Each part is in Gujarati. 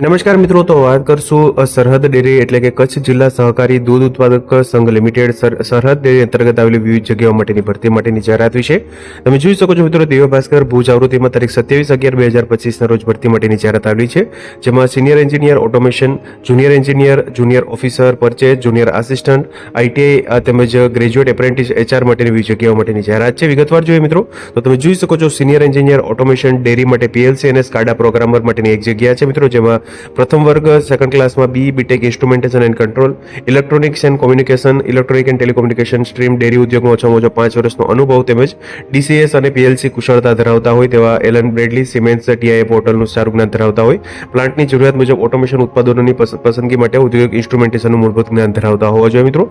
નમસ્કાર મિત્રો, તો વાત કરશું સરહદ ડેરી એટલે કે કચ્છ જિલ્લા સહકારી દૂધ ઉત્પાદક સંઘ લિમિટેડ સર- સરહદ ડેરી અંતર્ગત આવેલી વિવિધ જગ્યાઓ માટેની ભરતી માટેની જાહેરાત વિશે તમે જોઈ શકો છો મિત્રો દેવ ભાસ્કર ભુજ આવૃત્તિમાં તારીખ સત્યાવીસ અગિયાર બે હજાર પચીસના રોજ ભરતી માટેની જાહેરાત આવેલી છે, જેમાં senior engineer automation, junior engineer, junior officer purchase junior assistant ITI તેમજ ગ્રેજ્યુએટ એપ્રેન્ટિસ, એચઆર માટેની વિવિધ જગ્યાઓ માટેની જાહેરાત છે. વિગતવાર જોઈએ મિત્રો, તો તમે જોઈ શકો છો, સિનિયર એન્જિનિયર ઓટોમેશન ડેરી માટે પીએલસી અને સ્કાડા પ્રોગ્રામર માટેની એક જગ્યા છે મિત્રો, જેમાં પ્રથમ વર્ગ સેકન્ડ ક્લાસમાં B BTech instrumentation and control electronics and communication electronic and telecommunication stream dairy ઉદ્યોગમાં ઓછામાં ઓછો પાંચ વર્ષનો અનુભવ તેમજ ડીસીએસ અને પીએલસી કુશળતા ધરાવતા હોય તેવા એલન બ્રેડલી સિમેન્સ ટીઆઈ પોર્ટલનું સારું જ્ઞાન ધરાવતા હોય. પ્લાન્ટની જરૂરિયાત મુજબ ઓટોમેશન ઉત્પાદનોની પસંદગી માટે ઔદ્યોગિક ઇન્સ્ટ્રુમેન્ટેશનનું મૂળભૂત જ્ઞાન ધરાવતા હોવા જોઈએ મિત્રો.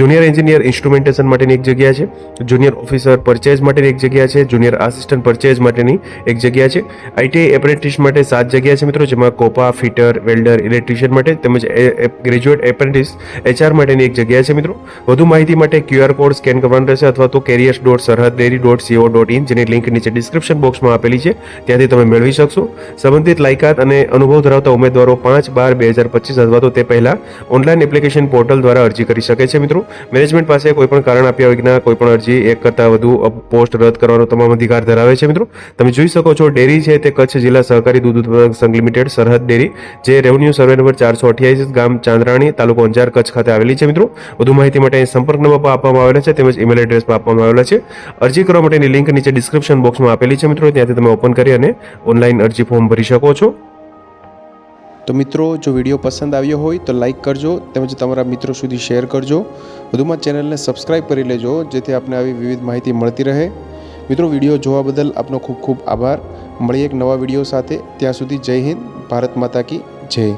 જુનિયર એન્જિનિયર ઇન્સ્ટ્રુમેન્ટેશન માટેની એક જગ્યા છે. જુનિયર ઓફિસર પરચેઝ માટેની એક જગ્યા છે. જુનિયર આસિસ્ટન્ટ પરચેઝ માટેની એક જગ્યા છે. આઈટીઆઈ એપ્રેન્ટિસ માટે સાત જગ્યા છે મિત્રો, જેમાં કોપા ફિટર, વેલ્ડર, ઇલેક્ટ્રિશિયન માટે તેમજ ગ્રેજ્યુએટ એપ્રેન્ટિસ, એચઆર માટેની એક જગ્યા છે મિત્રો. વધુ માહિતી માટે ક્યુઆર કોડ સ્કેન કરવાનો રહેશે અથવા તો careers dot Sarhad dairy dot co dot in જેની લિંક નીચે ડિસ્ક્રિપ્શન બોક્સમાં આપેલી છે. ત્યાંથી તમે મેળવી શકશો. સંબંધિત લાયકાત અને અનુભવ ધરાવતા ઉમેદવારો પાંચ બાર બે હજાર પચીસ અથવા તો તે પહેલા ઓનલાઈન એપ્લિકેશન પોર્ટલ દ્વારા અરજી કરી શકે છે મિત્રો. મેનેજમેન્ટ પાસે કોઈ પણ કારણ આપ્યા વિના કોઈ પણ અરજી એક કરતાં વધુ પોસ્ટ રદ કરવાનો તમામ અધિકાર ધરાવે છે મિત્રો. તમે જોઈ શકો છો ડેરી છે તે કચ્છ જિલ્લા સહકારી દૂધ ઉત્પાદક સંઘ લિમિટેડ, સરહદ ડેરી. જે રેવન્યુ સર્વે નંબર ચારસો અઠ્યાસી ગામ ચાંદરાણી તાલુકો અંજાર કચ્છ ખાતે આવેલી છે મિત્રો. વધુ માહિતી માટે સંપર્ક નંબર પણ આપવામાં આવેલા છે તેમજ ઈમેલ એડ્રેસ આપવામાં આવેલા છે. અરજી કરવા માટેની લિંક નીચે ડિસ્ક્રિપ્શન બોક્સમાં આપેલી છે મિત્રો. ત્યાંથી તમે ઓપન કરી અને ઓનલાઈન અરજી ફોર્મ ભરી શકો છો. તો મિત્રો, જો વીડિયો પસંદ આવ્યો હોય તો લાઈક કરજો તેમજ તમારા મિત્રો સુધી શેર કરજો. વધુમાં ચેનલને સબસ્ક્રાઇબ કરી લેજો જેથી આપને આવી વિવિધ માહિતી મળતી રહે. મિત્રો, વીડિયો જોવા બદલ આપનો ખૂબ ખૂબ આભાર. મળીએ એક નવા વીડિયો સાથે. ત્યાં સુધી જય હિન્દ ભારત માતા કી જય.